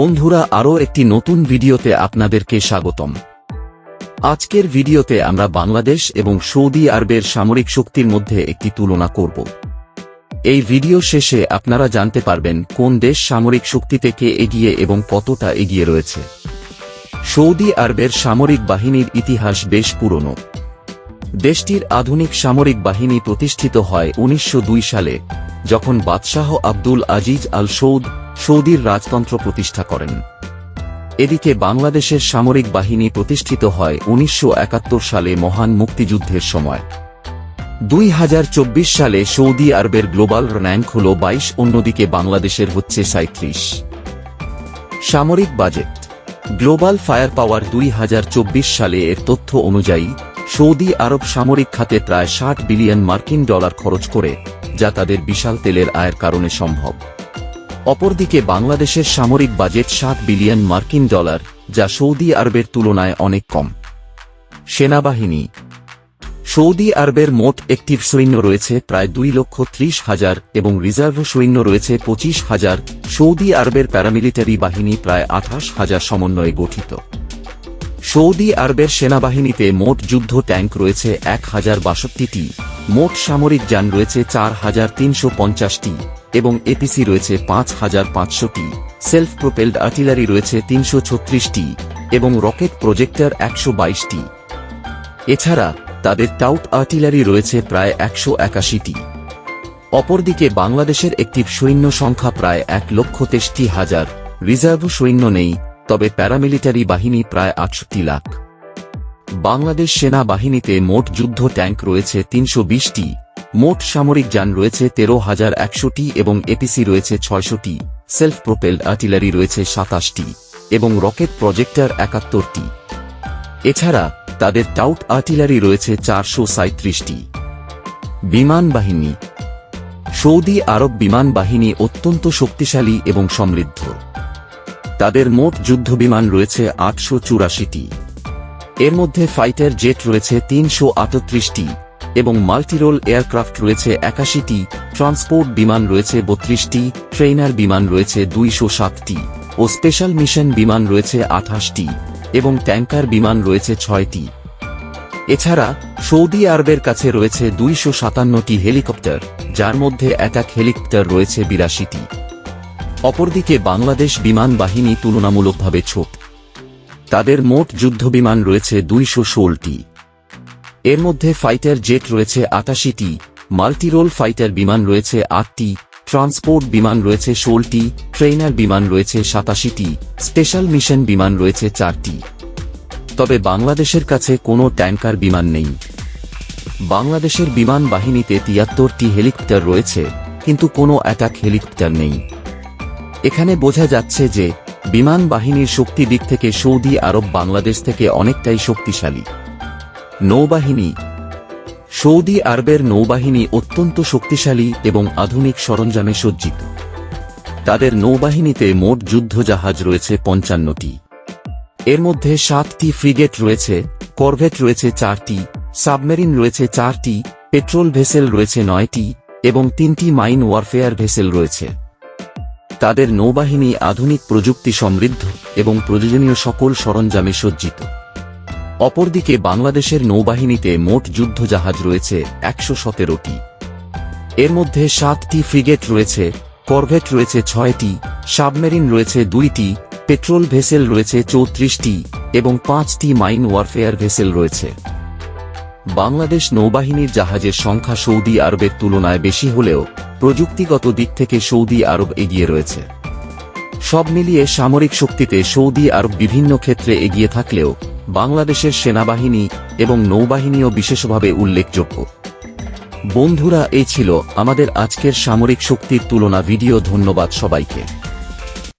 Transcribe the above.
বন্ধুরা, আরও একটি নতুন ভিডিওতে আপনাদেরকে স্বাগতম। আজকের ভিডিওতে আমরা বাংলাদেশ এবং সৌদি আরবের সামরিক শক্তির মধ্যে একটি তুলনা করব। এই ভিডিও শেষে আপনারা জানতে পারবেন কোন দেশ সামরিক শক্তি থেকে এগিয়ে এবং কতটা এগিয়ে রয়েছে। সৌদি আরবের সামরিক বাহিনীর ইতিহাস বেশ পুরনো। দেশটির আধুনিক সামরিক বাহিনী প্রতিষ্ঠিত হয় উনিশশো দুই সালে, যখন বাদশাহ আব্দুল আজিজ আল সৌদ সৌদির রাজতন্ত্র প্রতিষ্ঠা করেন। এদিকে বাংলাদেশের সামরিক বাহিনী প্রতিষ্ঠিত হয় উনিশশো একাত্তর সালে মহান মুক্তিযুদ্ধের সময়। দুই হাজার চব্বিশ সালে সৌদি আরবের গ্লোবাল র্যাঙ্ক হল বাইশ, অন্যদিকে বাংলাদেশের হচ্ছে সাঁত্রিশ সামরিক বাজেট। গ্লোবাল ফায়ার পাওয়ার দুই হাজার চব্বিশ সালে এর তথ্য অনুযায়ী, সৌদি আরব সামরিক খাতে প্রায় ষাট বিলিয়ন মার্কিন ডলার খরচ করে, যা তাদের বিশাল তেলের আয়ের কারণে সম্ভব। অপরদিকে বাংলাদেশের সামরিক বাজেট সাত বিলিয়ন মার্কিন ডলার, যা সৌদি আরবের তুলনায় অনেক কম। সেনাবাহিনী। সৌদি আরবের মোট একটিভ সৈন্য রয়েছে প্রায় দুই লক্ষ ত্রিশ হাজার এবং রিজার্ভ সৈন্য রয়েছে পঁচিশ হাজার। সৌদি আরবের প্যারামিলিটারি বাহিনী প্রায় আঠাশ হাজার সমন্বয়ে গঠিত। সৌদি আরবের সেনাবাহিনীতে মোট যুদ্ধ ট্যাঙ্ক রয়েছে এক হাজার বাষট্টিটি। মোট সামরিক যান রয়েছে চার হাজার তিনশো পঞ্চাশটি। এবং এপিসি রয়েছে পাঁচ হাজার পাঁচশোটি সেলফ প্রোপেলড আর্টিলারি রয়েছে তিনশো ছত্রিশটি এবং রকেট প্রজেক্টর একশো বাইশটি। এছাড়া তাদের টাউট আর্টিলারি রয়েছে প্রায় একশো একাশিটি। অপরদিকে বাংলাদেশের একটি সৈন্য সংখ্যা প্রায় এক লক্ষ তেষ্টি হাজার। রিজার্ভ সৈন্য নেই, তবে প্যারামিলিটারি বাহিনী প্রায় আটষট্টি লাখ। বাংলাদেশ সেনা বাহিনীতে মোট যুদ্ধ ট্যাঙ্ক রয়েছে তিনশো বিশটি। মোট সামরিক যান রয়েছে তেরো হাজার একশোটি এবং এপিসি রয়েছে ছয়শটি সেলফ প্রোপেলড আর্টিলারি রয়েছে সাতাশটি এবং রকেট প্রজেক্টর একাত্তরটি। এছাড়া তাদের টাউট আর্টিলারি রয়েছে চারশো সাঁত্রিশটি বিমান বাহিনী। সৌদি আরব বিমান বাহিনী অত্যন্ত শক্তিশালী এবং সমৃদ্ধ। তাদের মোট যুদ্ধবিমান রয়েছে আটশো চুরাশিটি। এর মধ্যে ফাইটার জেট রয়েছে তিনশো আটত্রিশটি। এবং মাল্টিরোল এয়ারক্রাফট রয়েছে একাশিটি, ট্রান্সপোর্ট বিমান রয়েছে বত্রিশটি, ট্রেইনার বিমান রয়েছে দুইশো সাতটি ও স্পেশাল মিশন বিমান রয়েছে আঠাশটি এবং ট্যাঙ্কার বিমান রয়েছে ছয়টি। এছাড়া সৌদি আরবের কাছে রয়েছে দুইশো সাতান্নটি হেলিকপ্টার, যার মধ্যে অ্যাটাক হেলিকপ্টার রয়েছে বিরাশিটি। অপরদিকে বাংলাদেশ বিমান বাহিনী তুলনামূলকভাবে ছোট। তাদের মোট যুদ্ধবিমান রয়েছে দুইশো ষোলটি। এর মধ্যে ফাইটার জেট রয়েছে আটাশিটি, মাল্টিরোল ফাইটার বিমান রয়েছে আটটি, ট্রান্সপোর্ট বিমান রয়েছে ষোলটি, ট্রেইনার বিমান রয়েছে সাতাশিটি, স্পেশাল মিশন বিমান রয়েছে চারটি। তবে বাংলাদেশের কাছে কোনো ট্যাঙ্কার বিমান নেই। বাংলাদেশের বিমান বাহিনীতে তিয়াত্তরটি হেলিকপ্টার রয়েছে, কিন্তু কোনো অ্যাটাক হেলিকপ্টার নেই। এখানে বোঝা যাচ্ছে যে, বিমান বাহিনীর শক্তি দিক থেকে সৌদি আরব বাংলাদেশ থেকে অনেকটাই শক্তিশালী। নৌবাহিনী। সৌদি আরবের নৌবাহিনী অত্যন্ত শক্তিশালী এবং আধুনিক সরঞ্জামে সজ্জিত। তাদের নৌবাহিনীতে মোট যুদ্ধজাহাজ রয়েছে পঞ্চান্নটি। এর মধ্যে সাতটি ফ্রিগেট রয়েছে, করভেট রয়েছে চারটি, সাবমেরিন রয়েছে চারটি, পেট্রোল ভেসেল রয়েছে নয়টি এবং তিনটি মাইন ওয়ারফেয়ার ভেসেল রয়েছে। তাদের নৌবাহিনী আধুনিক প্রযুক্তি সমৃদ্ধ এবং প্রয়োজনীয় সকল সরঞ্জামে সজ্জিত। অপরদিকে বাংলাদেশের নৌবাহিনীতে মোট যুদ্ধজাহাজ রয়েছে একশো সতেরোটি। এর মধ্যে সাতটি ফ্রিগেট রয়েছে, করভেট রয়েছে ছয়টি, সাবমেরিন রয়েছে দুইটি, পেট্রোল ভেসেল রয়েছে চৌত্রিশটি এবং পাঁচটি মাইন ওয়ারফেয়ার ভেসেল রয়েছে। বাংলাদেশ নৌবাহিনীর জাহাজের সংখ্যা সৌদি আরবের তুলনায় বেশি হলেও প্রযুক্তিগত দিক থেকে সৌদি আরব এগিয়ে রয়েছে। সব মিলিয়ে সামরিক শক্তিতে সৌদি আরব বিভিন্ন ক্ষেত্রে এগিয়ে থাকলেও বাংলাদেশের সেনাবাহিনী এবং নৌবাহিনীও বিশেষভাবে উল্লেখযোগ্য। বন্ধুরা, এই ছিল আমাদের আজকের সামরিক শক্তির তুলনা। ভিডিও ধন্যবাদ সবাইকে।